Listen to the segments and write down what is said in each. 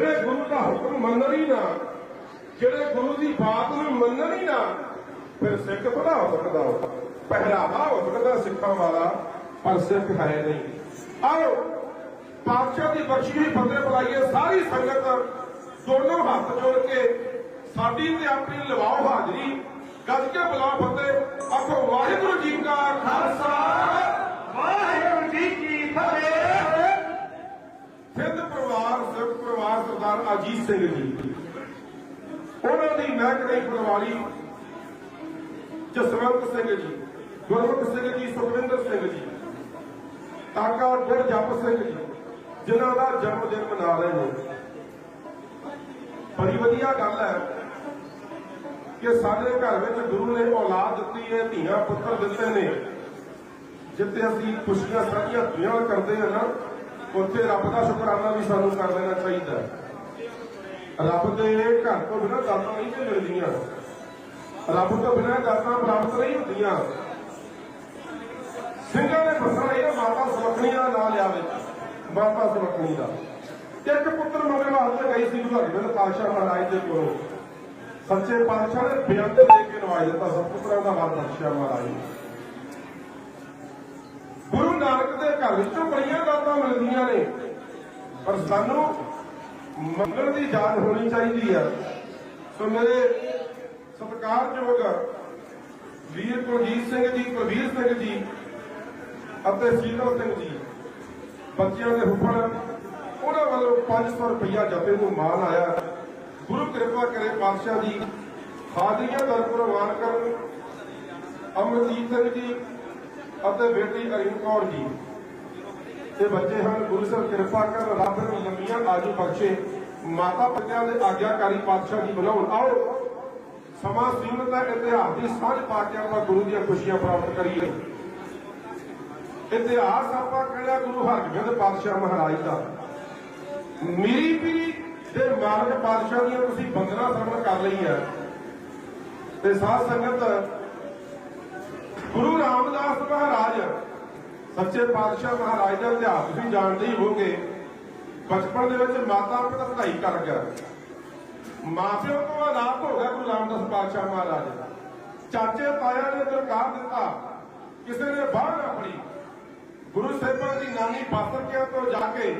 ਜਿਹੜੇ ਗੁਰੂ ਦਾ ਹੁਕਮ ਮੰਨਣ ਹੀ ਨਾ, ਜਿਹੜੇ ਗੁਰੂ ਦੀ ਬਾਤ ਨੂੰ ਮੰਨਣ ਹੀ ਨਾ, ਫਿਰ ਸਿੱਖ ਥੋੜਾ ਹੋ ਸਕਦਾ ਉਹ ਪਹਿਰਾਵਾ ਹੋ ਸਕਦਾ ਸਿੱਖਾਂ ਵਾਲਾ, ਪਰ ਸਿੱਖ ਹੈ ਨਹੀਂ। ਆਓ, ਪਾਤਸ਼ਾਹ ਦੀ ਬਖਸ਼ੀ ਹੋਈ ਫਤਿਹ ਬੁਲਾਈਏ, ਸਾਰੀ ਸੰਗਤ ਦੋਨੋਂ ਹੱਥ ਜੋੜ ਕੇ, ਸਾਡੀ ਤੇ ਆਪਣੀ ਲਵਾਓ ਹਾਜ਼ਰੀ, ਗੱਜ ਕੇ ਬੁਲਾਓ ਫਤਿਹ। ਆਖੋ, ਵਾਹਿਗੁਰੂ ਜੀ ਕਾ ਖਾਲਸਾ ਵਾਹਿਗੁਰੂ ਜੀ ਕੀ ਫਤਿਹ ਸਿੱਧ ਪਰਿਵਾਰ ਪਰਿਵਾਰ ਸਰਦਾਰ ਅਜੀਤ ਸਿੰਘ ਜੀ। ਉਹਨਾਂ ਦੀ ਮਹਿਕਮੇ ਪਟਵਾਰੀ ਜਸਵੰਤ ਸਿੰਘ ਜੀ, ਗੁਰਮੁਖ ਸਿੰਘ ਜੀ, ਸੁਖਵਿੰਦਰ ਸਿੰਘ ਜੀ, ਕਾਕਾ ਗੁਰ ਜਪ ਸਿੰਘ ਜੀ, ਜਿਨ੍ਹਾਂ ਦਾ ਜਨਮ ਦਿਨ ਮਨਾ ਰਹੇ ਨੇ। ਬੜੀ ਵਧੀਆ ਗੱਲ ਹੈ ਕਿ ਸਾਡੇ ਘਰ ਵਿੱਚ ਗੁਰੂ ਨੇ ਔਲਾਦ ਦਿੱਤੀ ਹੈ, ਧੀਆਂ ਪੁੱਤਰ ਦਿੱਤੇ ਨੇ। ਜਿੱਥੇ ਅਸੀਂ ਖੁਸ਼ੀਆਂ ਸਾਰੀਆਂ ਦੁਨੀਆਂ ਕਰਦੇ ਹਾਂ ਨਾ ਉੱਥੇ ਰੱਬ ਦਾ ਸ਼ੁਕਰਾਨਾ ਵੀ ਸਾਨੂੰ ਕਰ ਲੈਣਾ ਚਾਹੀਦਾ। ਰੱਬ ਦੇ ਘਰ ਤੋਂ ਬਿਨਾਂ ਦਾਤਾਂ ਨਹੀਂ ਮਿਲਦੀਆਂ। ਰੱਬ ਤੋਂ ਬਿਨਾਂ ਦਾਤਾਂ ਪ੍ਰਾਪਤ ਨਹੀਂ ਹੁੰਦੀਆਂ। ਸਿੰਘਾਂ ਨੇ ਫਸਣਾ ਇਹ ਮਾਤਾ ਸੁਲੱਖਣੀ ਦਾ ਨਾਂ ਲਿਆ ਵਿੱਚ। ਮਾਤਾ ਸੁਲੱਖਣੀ ਦਾ। ਇੱਕ ਪੁੱਤਰ ਮੰਗਣ ਵਾਸਤੇ ਗਈ ਸੀ ਗੁਰੂ ਹਰਗੋਬਿੰਦ ਪਾਤਸ਼ਾਹ ਮਹਾਰਾਜ ਦੇ ਕੋਲੋਂ। ਸੱਚੇ ਪਾਤਸ਼ਾਹ ਨੇ ਬੇਅੰਤ ਦੇ ਕੇ ਨਵਾਜ ਦਿੱਤਾ ਸਭ ਪੁੱਤਰਾਂ ਦਾ ਵਰ ਬਖਸ਼ਿਆ ਮਹਾਰਾਜ। ਨੇ ਗੁਰੂ ਨਾਨਕ ਦੇ ਘਰ ਵਿੱਚੋਂ ਬੜੀਆਂ ਦਾਤਾਂ ਮਿਲਦੀਆਂ ਨੇ। ਪਰ ਸਾਨੂੰ ਮੰਗਣ ਦੀ ਜਾਨ ਹੋਣੀ ਚਾਹੀਦੀ ਆ। ਸੋ ਮੇਰੇ ਸਤਿਕਾਰਯੋਗ ਵੀਰ ਕੁਲਜੀਤ ਸਿੰਘ ਜੀ, ਕੁਲਵੀਰ ਸਿੰਘ ਜੀ ਅਤੇ ਸੀਤਲ ਸਿੰਘ ਜੀ, ਬੱਚਿਆਂ ਦੇ ਹੁਕਮ ਉਹਨਾਂ ਵੱਲੋਂ 500 ਰੁਪਇਆ ਜਪੇ ਨੂੰ ਮਾਨ ਆਇਆ। ਗੁਰੂ ਕਿਰਪਾ ਕਰੇ ਪਾਤਸ਼ਾਹ ਜੀ, ਹਾਜ਼ਰੀਆਂ ਦਰ ਪ੍ਰਵਾਨ ਕਰਨ। ਅਮਰਜੀਤ ਸਿੰਘ ਜੀ ਅਤੇ ਬੇਟੀ ਅਰੀਨ ਕੌਰ ਜੀ। ਇਹ ਬੱਚੇ ਹਨ ਗੁਰੂ ਸਾਹਿਬ ਕਿਰਪਾ ਕਰ ਰੱਬ ਨੂੰ ਲੰਮੀਆਂ ਆਜੂ ਬਖਸ਼ੇ। ਮਾਤਾ ਪਿਤਾ ਦੇ ਆਗਿਆਕਾਰੀ ਪਾਤਸ਼ਾਹ ਜੀ ਬਣਾਉਣ ਆਓ। ਸਮਾਂ ਸੀਮਤ ਹੈ ਇਤਿਹਾਸ ਦੀ ਸਾਂਝ ਪਾ ਕੇ ਆਪਾਂ ਗੁਰੂ ਦੀਆਂ ਖੁਸ਼ੀਆਂ ਪ੍ਰਾਪਤ ਕਰੀਏ। ਇਤਿਹਾਸ ਆਪਾਂ ਕਿਹੜਾ ਗੁਰੂ ਹਰਗੋਬਿੰਦ ਪਾਤਸ਼ਾਹ ਮਹਾਰਾਜ ਦਾ? ਮੀਰੀ ਪੀਰੀ ਦੇ ਮਾਲਕ ਪਾਤਸ਼ਾਹ ਦੀਆਂ ਤੁਸੀਂ ਬੰਦਨਾ ਸਰਵਣ ਕਰ ਲਈ ਹੈ। ਤੇ ਸਾਧ ਸੰਗਤ ਗੁਰੂ ਰਾਮਦਾਸ ਮਹਾਰਾਜ, ਸੱਚੇ ਪਾਤਸ਼ਾਹ ਮਹਾਰਾਜ ਦਾ ਇਤਿਹਾਸ ਵੀ ਜਾਣਦੇ ਹੀ ਹੋਗੇ ਬਚਪਨ ਦੇ ਵਿੱਚ ਮਾਤਾ ਪਿਤਾ ਪੜ੍ਹਾਈ ਕਰ ਗਿਆ। ਮਾਪਿਓ ਤੋਂ ਆਜ਼ਾਦ ਹੋ ਗਿਆ ਗੁਰੂ ਰਾਮਦਾਸ ਪਾਤਸ਼ਾਹ ਮਹਾਰਾਜ। ਚਾਚੇ ਤਾਇਆ ਨੇ ਦਰਕਾਰ ਦਿੱਤਾ। ਕਿਸੇ ਨੇ ਬਾਹਰ ਨਾ ਫੜੀ। ਗੁਰੂ ਸਾਹਿਬਾਂ ਦੀ ਨਾਨੀ ਬਾਸਰਕਿਆਂ ਤੋਂ ਜਾ ਕੇ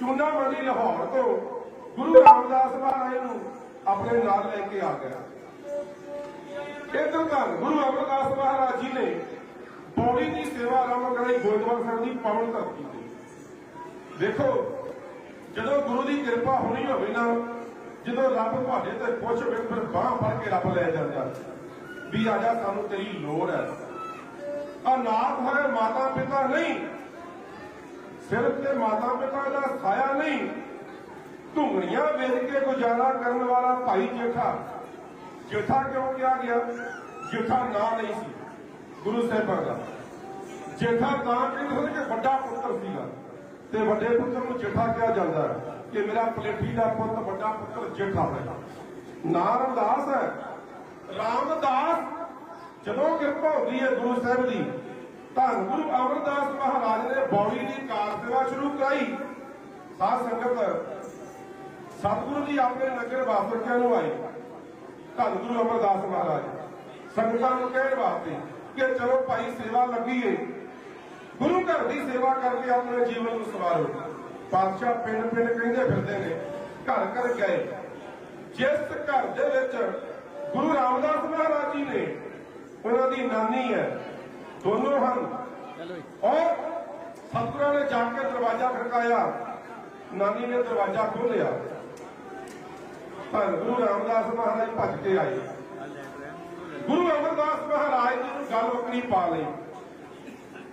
ਚੂਨਾ ਮੰਡੀ ਲਾਹੌਰ ਤੋਂ ਗੁਰੂ ਰਾਮਦਾਸ ਮਹਾਰਾਜ ਨੂੰ ਆਪਣੇ ਨਾਲ ਲੈ ਕੇ ਆ ਗਿਆ। ਇਧਰ ਤਾਂ ਗੁਰੂ ਅਮਰਦਾਸ ਮਹਾਰਾਜ ਜੀ ਨੇ ਪੌੜੀ ਦੀ ਸੇਵਾ ਆਰੰਭ ਕਰਾਈ ਗੋਇੰਦਵਾਲ ਸਾਹਿਬ ਦੀ ਪਾਵਨ ਧਰਤੀ ਤੇ। ਦੇਖੋ, ਜਦੋਂ ਗੁਰੂ ਦੀ ਕਿਰਪਾ ਹੋਣੀ ਹੋਵੇ ਨਾ, ਜਦੋਂ ਰੱਬ ਤੁਹਾਡੇ ਤੇ ਪੁੱਛ ਵੇ ਫਿਰ ਬਾਹ ਫੜ ਕੇ ਰੱਬ ਲੈ ਜਾਂਦਾ। ਵੀ ਆ ਜਾ, ਸਾਨੂੰ ਤੇਰੀ ਲੋੜ ਹੈ। ਅਨਾਥ ਹੈ ਮਾਤਾ ਪਿਤਾ ਨਹੀਂ। ਸਿਰਫ ਤੇ ਮਾਤਾ ਪਿਤਾ ਦਾ ਸਾਇਆ ਨਹੀਂ। ਧੁੰਗਣੀਆਂ ਵੇਚ ਕੇ ਗੁਜ਼ਾਰਾ ਕਰਨ ਵਾਲਾ ਭਾਈ ਜੇਠਾ ਜੇਠਾ ਕਿਉਂ ਕਿਹਾ ਗਿਆ? ਜੇਠਾ ਨਾਂ ਨਹੀਂ ਸੀ। ਗੁਰੂ ਸਾਹਿਬਾਂ ਦਾ। ਜੇਠਾ ਨਾਂ ਕਹਿੰਦੇ ਕਿ ਵੱਡਾ ਪੁੱਤਰ ਸੀਗਾ। ਤੇ ਵੱਡੇ ਪੁੱਤਰ ਨੂੰ ਜੇਠਾ ਕਿਹਾ ਜਾਂਦਾ ਹੈ ਕਿ ਮੇਰਾ ਪਲੇਠੀ ਦਾ ਪੁੱਤ, ਵੱਡਾ ਪੁੱਤਰ ਜੇਠਾ ਹੈ ਨਾਂ ਰਾਮਦਾਸ ਹੈ। ਰਾਮਦਾਸ, ਜਦੋਂ ਕਿਰਪਾ ਹੁੰਦੀ ਹੈ ਗੁਰੂ ਸਾਹਿਬ ਦੀ ਧੰਨ ਗੁਰੂ ਅਮਰਦਾਸ ਮਹਾਰਾਜ ਨੇ ਬੌੜੀ ਦੀ ਕਾਰ ਸੇਵਾ ਸ਼ੁਰੂ ਕਰਾਈ। ਸਾਧ ਸੰਗਤ, ਸਤਿਗੁਰੂ ਜੀ ਆਪਣੇ ਨਗਰ ਵਾਸਰਕਿਆਂ ਨੂੰ ਆਏ? ਧੰਨ ਗੁਰੂ ਅਮਰਦਾਸ ਮਹਾਰਾਜ। ਸੰਗਤਾਂ ਨੂੰ ਕਹਿਣ ਵਾਸਤੇ ਕਿ ਚਲੋ ਭਾਈ ਸੇਵਾ ਲੱਗੀਏ ਗੁਰੂ ਘਰ ਦੀ ਸੇਵਾ ਕਰਕੇ ਆਪਣੇ ਜੀਵਨ ਨੂੰ ਸਵਾਰੋ। ਪਾਤਸ਼ਾਹ ਪਿੰਡ ਪਿੰਡ ਕਹਿੰਦੇ ਫਿਰਦੇ ਨੇ ਘਰ ਘਰ ਗਏ। ਜਿਸ ਘਰ ਦੇ ਵਿੱਚ ਗੁਰੂ ਰਾਮਦਾਸ ਮਹਾਰਾਜ ਜੀ ਨੇ ਉਹਨਾਂ ਦੀ ਨਾਨੀ ਹੈ ਦੋਨੋਂ ਹਨ। ਔਰ ਸਤਿਗੁਰਾਂ ਨੇ ਜਾ ਕੇ ਦਰਵਾਜ਼ਾ ਖੜਕਾਇਆ। ਨਾਨੀ ਨੇ ਦਰਵਾਜ਼ਾ ਖੋਲ੍ਹਿਆ। ਪਰ ਗੁਰੂ ਰਾਮਦਾਸ ਮਹਾਰਾਜ ਭੱਜ ਕੇ ਆਏ। ਗੁਰੂ ਅਮਰਦਾਸ ਮਹਾਰਾਜ ਜੀ ਨੂੰ ਗੱਲ ਵਕਣੀ ਪਾ ਲਈ।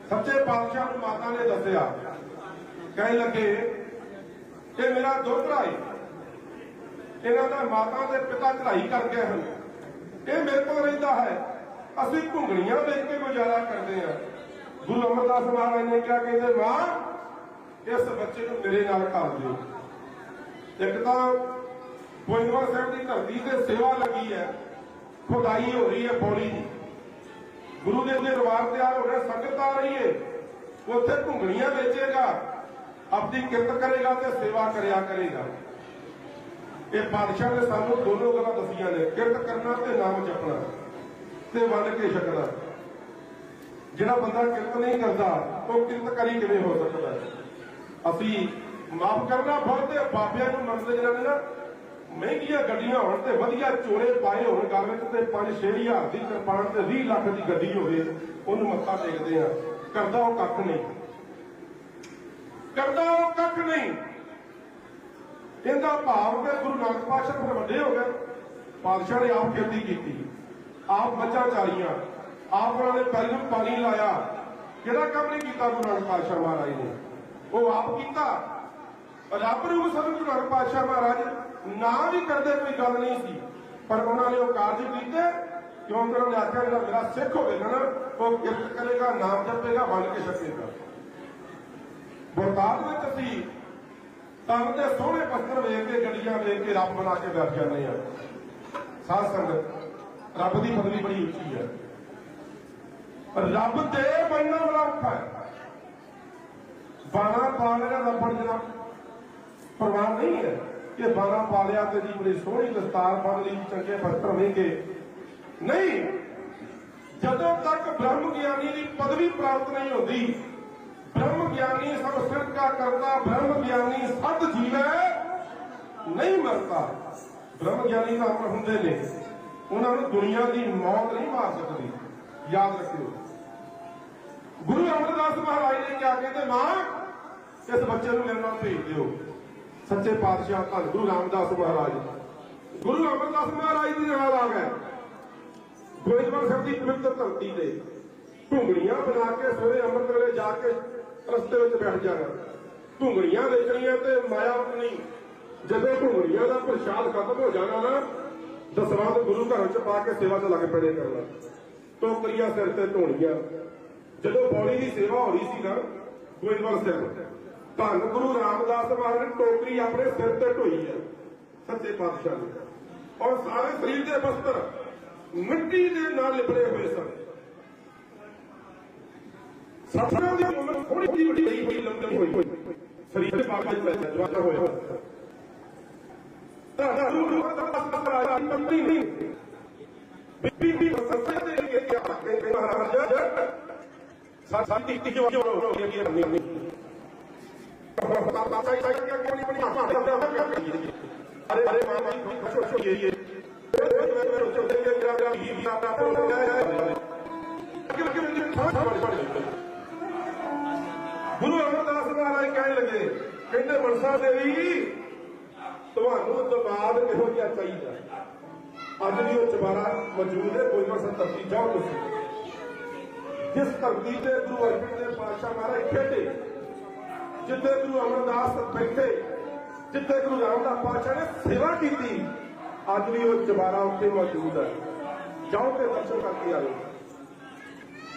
ਸੱਚੇ ਪਾਤਸ਼ਾਹ ਨੂੰ ਮਾਤਾ ਨੇ ਦੱਸਿਆ। ਕਹਿਣ ਲੱਗੇ, ਇਹ ਮੇਰਾ ਦੋਤਰਾ ਹੈ ਇਹਨਾਂ ਦਾ ਮਾਤਾ ਤੇ ਪਿਤਾ ਚੜਾਈ ਕਰ ਗਏ ਹਨ। ਇਹ ਮੇਰੇ ਕੋਲ ਰਹਿੰਦਾ ਹੈ। ਅਸੀਂ ਘੁੰਗਣੀਆਂ ਵੇਚ ਕੇ ਗੁਜ਼ਾਰਾ ਕਰਦੇ ਹਾਂ। ਗੁਰੂ ਅਮਰਦਾਸ ਮਹਾਰਾਜ ਨੇ ਕਿਹਾ ਕਹਿੰਦੇ ਮਾਂ, ਇਸ ਬੱਚੇ ਨੂੰ ਮੇਰੇ ਨਾਲ ਕਰ ਦਿਓ। ਇੱਕ ਤਾਂ ਗੋਇੰਦਵਾਲ ਸਾਹਿਬ ਦੀ ਧਰਤੀ ਤੇ ਸੇਵਾ ਲੱਗੀ ਹੈ। ਖੁਦਾਈ ਹੋ ਰਹੀ ਹੈ ਬੋਲੀ ਦੀ। ਗੁਰੂ ਦੇ ਦਰਬਾਰ ਤਿਆਰ ਹੋ ਰਿਹਾ, ਸੰਗਤ ਆ ਰਹੀ ਹੈ। ਉੱਥੇ ਘੁੰਗਣੀਆਂ ਵੇਚੇਗਾ, ਆਪਣੀ ਕਿਰਤ ਕਰੇਗਾ ਤੇ ਸੇਵਾ ਕਰਿਆ ਕਰੇਗਾ। ਇਹ ਬਾਦਸ਼ਾਹ ਨੇ ਸਾਨੂੰ ਦੋਨੋਂ ਗੱਲਾਂ ਦੱਸੀਆਂ ਨੇ, ਕਿਰਤ ਕਰਨਾ ਤੇ ਨਾਮ ਜਪਣਾ ਤੇ ਵੰਡ ਕੇ ਛਕਣਾ ਜਿਹੜਾ ਬੰਦਾ ਕਿਰਤ ਨਹੀਂ ਕਰਦਾ, ਉਹ ਕਿਰਤ ਕਰੀ ਕਿਵੇਂ ਹੋ ਸਕਦਾ ਅਸੀਂ ਮਾਫ ਕਰਨਾ ਬਹੁਤੇ ਬਾਬਿਆਂ ਨੂੰ ਮੰਨਦੇ ਜਿਹਨਾਂ ਨੇ ਨਾ ਮਹਿੰਗੀਆਂ ਗੱਡੀਆਂ ਹੋਣ ਤੇ ਵਧੀਆ ਚੋਰੇ ਪਾਏ ਹੋਣ ਗੱਲ ਵਿੱਚ ਤੇ 5-6000 ਦੀ ਕਿਰਪਾਨ ਤੇ 20 ਲੱਖ ਦੀ ਗੱਡੀ ਹੋਵੇ, ਉਹਨੂੰ ਮੱਥਾ ਟੇਕਦੇ ਆ ਕਰਦਾ ਉਹ ਕੱਖ ਨਹੀਂ। ਕਰਦਾ ਉਹ ਕੱਖ ਨਹੀਂ। ਇਹਦਾ ਭਾਵ ਕਿ ਗੁਰੂ ਨਾਨਕ ਪਾਤਸ਼ਾਹ ਫਿਰ ਵੱਡੇ ਹੋ ਗਏ। ਪਾਤਸ਼ਾਹ ਨੇ ਆਪ ਖੇਤੀ ਕੀਤੀ। ਆਪ ਮੱਝਾਂ ਚਾਰੀਆਂ। ਆਪ ਉਹਨਾਂ ਨੇ ਪੈਰੀ ਨੂੰ ਪਾਣੀ ਲਾਇਆ। ਕਿਹੜਾ ਕੰਮ ਨਹੀਂ ਕੀਤਾ ਗੁਰੂ ਨਾਨਕ ਪਾਤਸ਼ਾਹ ਮਹਾਰਾਜ ਨੇ? ਉਹ ਆਪ ਕੀਤਾ। ਰੱਬ ਨੂੰ ਸਭ ਗੁਰੂ ਨਾਨਕ ਪਾਤਸ਼ਾਹ ਮਹਾਰਾਜ ਨਾ ਵੀ ਕਰਦੇ ਕੋਈ ਗੱਲ ਨਹੀਂ ਸੀ। ਪਰ ਉਹਨਾਂ ਨੇ ਉਹ ਕਾਰਜ ਕੀਤੇ ਕਿਉਂਕਿ ਉਹਨਾਂ ਨੇ ਆਖਿਆ ਜਿਹੜਾ ਮੇਰਾ ਸਿੱਖ ਹੋਵੇਗਾ ਨਾ, ਉਹ ਕਿਰਤ ਕਰੇਗਾ, ਨਾਮ ਜਪੇਗਾ, ਬਣ ਕੇ ਛਕੇਗਾ ਬਰਤਾਲ ਵਿੱਚ ਅਸੀਂ ਤਨ ਦੇ ਸੋਹਣੇ ਪੱਥਰ ਵੇਖ ਕੇ, ਗੱਡੀਆਂ ਵੇਖ ਕੇ ਰੱਬ ਬਣਾ ਕੇ ਬੈਠ ਜਾਂਦੇ ਆ ਸਾਧ ਸੰਗਤ, ਰੱਬ ਦੀ ਪਦਵੀ ਬੜੀ ਉੱਚੀ ਹੈ। ਰੱਬ ਦੇ ਬਣਨਾ ਬੜਾ ਔਖਾ ਹੈ। ਬਾਣਾ ਪਾ ਲੈਣਾ ਰੱਬੜ ਜਨਾ। ਪ੍ਰਵਾਨ ਨਹੀਂ ਹੈ। ਕਿ ਬਾਣਾ ਪਾ ਲਿਆ ਤੇ ਜੀ ਬੜੀ ਸੋਹਣੀ ਦਸਤਾਰ ਬੰਨ ਲਈ, ਚੰਗੇ ਪੱਥਰ ਵੇਖ ਕੇ। ਨਹੀਂ, ਜਦੋਂ ਤੱਕ ਬ੍ਰਹਮ ਗਿਆਨੀ ਦੀ ਪਦਵੀ ਪ੍ਰਾਪਤ ਨਹੀਂ ਹੁੰਦੀ, ਬ੍ਰਹਮ ਗਿਆਨੀ ਸਭ ਸਿਰਕਾ ਕਰਦਾ, ਬ੍ਰਹਮ ਗਿਆਨੀ ਸਤ ਜੀਵੈ ਨਹੀਂ ਮਰਦਾ। ਬ੍ਰਹਮ ਗਿਆਨੀ ਤਾਂ ਅਮਰ ਹੁੰਦੇ ਨੇ। ਉਹਨਾਂ ਨੂੰ ਦੁਨੀਆ ਦੀ ਮੌਤ ਨਹੀਂ ਮਾਰ ਸਕਦੀ। ਯਾਦ ਰੱਖਿਓ। ਗੁਰੂ ਅਮਰਦਾਸ ਮਹਾਰਾਜ ਨੇ ਕਿਹਾ, ਕਹਿੰਦੇ ਮਾਂ, ਇਸ ਬੱਚੇ ਨੂੰ ਮੇਰੇ ਨਾਲ ਭੇਜ ਦਿਓ। ਸੱਚੇ ਪਾਤਸ਼ਾਹ ਧੰਨ ਗੁਰੂ ਰਾਮਦਾਸ ਮਹਾਰਾਜ। ਗੁਰੂ ਅਮਰਦਾਸ ਮਹਾਰਾਜ ਦੇ ਨਾਲ ਆ ਗਏ। ਗੋਇੰਦਵਾਲ ਸਾਹਿਬ ਦੀ ਪਵਿੱਤਰ ਧਰਤੀ ਤੇ ਢੁੰਗੜੀਆਂ ਬਣਾ ਕੇ ਸਵੇਰੇ ਅੰਮ੍ਰਿਤ ਵੇਲੇ ਜਾ ਕੇ ਰਸਤੇ ਵਿੱਚ ਬੈਠ ਜਾਣਾ। ਢੁੰਗੜੀਆਂ ਵੇਚਣੀਆਂ ਤੇ ਮਾਇਆ ਨਹੀਂ ਜਦੋਂ ਢੁੰਗੜੀਆਂ ਦਾ ਪ੍ਰਸ਼ਾਦ ਖਤਮ ਹੋ ਜਾਣਾ ਨਾ ਦਸਵਾਂ ਗੁਰੂ ਘਰ ਚ ਪਾ ਕੇ ਸੇਵਾ ਤੇ ਲੱਗ ਪੜੇ ਕਰਨਾ ਟੋਕਰੀਆਂ ਸਿਰ ਤੇ ਢੋਣੀਆਂ ਜਦੋਂ ਬੌਲੀ ਦੀ ਸੇਵਾ ਹੋ ਰਹੀ ਸੀ ਨਾ, ਗੋਇੰਦਵਾਲ ਸਾਹਿਬ ਧੰਨ ਗੁਰੂ ਰਾਮਦਾਸ ਮਹਾਰਾਜ ਨੇ ਟੋਕਰੀ ਆਪਣੇ ਸਿਰ ਤੇ ਢੋਈ ਹੈ, ਸੱਚੇ ਪਾਤਸ਼ਾਹ ਨੇ ਔਰ ਸਾਰੇ ਸਰੀਰ ਦੇ ਵਸਤਰ ਮਿੱਟੀ ਦੇ ਨਾਲ ਲਿਬੜੇ ਹੋਏ ਸਨ। ਸਤਿਗੁਰੂ ਦੀ ਉਮਰ ਥੋੜੀ ਜਿਹੀ ਹੋਈ ਹੋਈ ਲੰਬੀ ਹੋਈ। ਸਰੀਰ ਦੇ ਬਾਬਾ ਜੀ ਦਾ ਜਵਾਨਾ ਹੋਇਆ। ਤਾਂ ਗੁਰੂ ਰਾਮਦਾਸ ਮੰਤਰੀ ਨਹੀਂ ਬੀਬੀ ਦੀ ਸੰਸਥਾ ਦੇ ਲਈ ਕਿ ਆਖੇ ਮਹਾਰਾਜ, ਸਾਡੀ ਕਿਉਂ ਕਿਉਂ ਹੋ ਗਈ ਨਹੀਂ अरे अरे मामा छोड़ छोड़ ये ये ਗੁਰੂ ਅਮਰਦਾਸ ਮਹਾਰਾਜ ਕਹਿਣ ਲੱਗੇ ਕਹਿੰਦੇ ਮਨਸਾ ਦੇਵੀ ਤੁਹਾਨੂੰ ਦਮਾਦ ਇਹੋ ਜਿਹਾ ਚਾਹੀਦਾ ਅੱਜ ਵੀ ਉਹ ਚਬਾਰਾ ਮੌਜੂਦ ਹੈ ਕੋਈ ਮਸਲ ਧਰਤੀ ਜਾਓ ਤੁਸੀਂ ਜਿਸ ਧਰਤੀ ਤੇ ਗੁਰੂ ਅਰਜਨ ਦੇਵ ਪਾਤਸ਼ਾਹ ਮਹਾਰਾਜ ਖੇਡੇ ਜਿੱਥੇ ਗੁਰੂ ਅਮਰਦਾਸ ਬੈਠੇ, ਜਿੱਥੇ ਗੁਰੂ ਰਾਮਦਾਸ ਪਾਤਸ਼ਾਹ ਨੇ ਸੇਵਾ ਕੀਤੀ, ਅੱਜ ਵੀ ਉਹ ਚਬਾਰਾ ਉੱਤੇ ਮੌਜੂਦ ਹੈ। ਜਾਓ ਤੇ ਦਰਸ਼ਨ ਕਰਕੇ ਆਓ